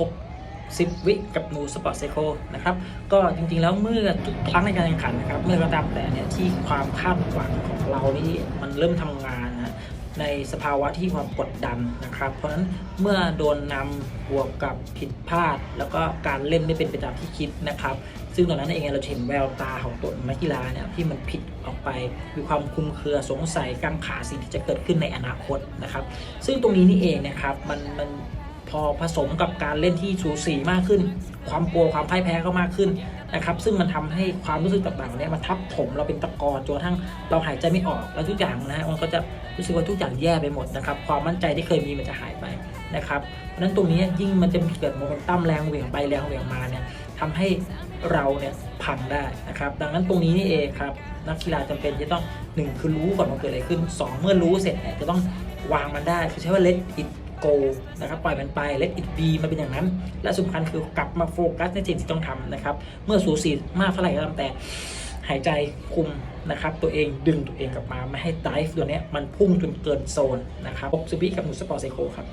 60 วิกับหนูสปอร์ตไซโคนะครับ ก็จริงๆแล้วเมื่อทุกครั้งในการแข่งขันนะครับ เมื่อก็ตามแต่เนี่ยที่ความคาดหวังของเรานี่มันเริ่มทำงานนะในสภาวะที่ความกดดันนะครับ เพราะฉะนั้นเมื่อโดนนำบวกกับผิดพลาด แล้วก็การเล่นไม่เป็นไปตามที่คิดนะครับ ซึ่งตอนนั้นเองเราเห็นแววตาของตัวนักกีฬาเนี่ยที่มันผิดออกไปมีความคุมเครือสงสัยกังขาสิ่งที่จะเกิดขึ้นในอนาคตนะครับ ซึ่งตรงนี้นี่เองนะครับมันมัน พอผสมกับการเล่นที่สูสีมากขึ้น ความกลัวความพ่ายแพ้ก็มากขึ้นนะครับ ซึ่งมันทำให้ความรู้สึกต่างๆเนี่ยมันทับถมเราเป็นตะกอนจนกระทั่งเราหายใจไม่ออกแล้วทุกอย่างนะฮะมันก็จะรู้สึกว่าทุกอย่างแย่ไปหมดนะครับ ความมั่นใจที่เคยมีมันจะหายไปนะครับเพราะนั้นตรงนี้ยิ่งมันจะเกิดโมเมนตัมแรงเหวี่ยงไปแรงเหวี่ยงมาเนี่ยทำให้เราเนี่ยพังได้นะครับ ดังนั้นตรงนี้นี่เองครับนักกีฬาจำเป็นจะต้องหนึ่งคือรู้ก่อนว่าเกิดอะไรขึ้นสองเมื่อรู้เสร็จเนี่ยจะต้องวางมันได้คือใช้ว่า let it โกนะครับปล่อยมันไป let it be มันเป็นอย่างนั้น และสำคัญคือกลับมาโฟกัสในสิ่งที่ต้องทำนะครับ เมื่อสูสีมากเท่าไหร่ก็ตามแต่หายใจคุมนะครับตัวเองดึงตัวเองกลับมา ไม่ให้ไดฟ์ตัวนี้มันพุ่งจนเกินโซนนะครับ60วิกับหนูสปอร์ตไซโคครับ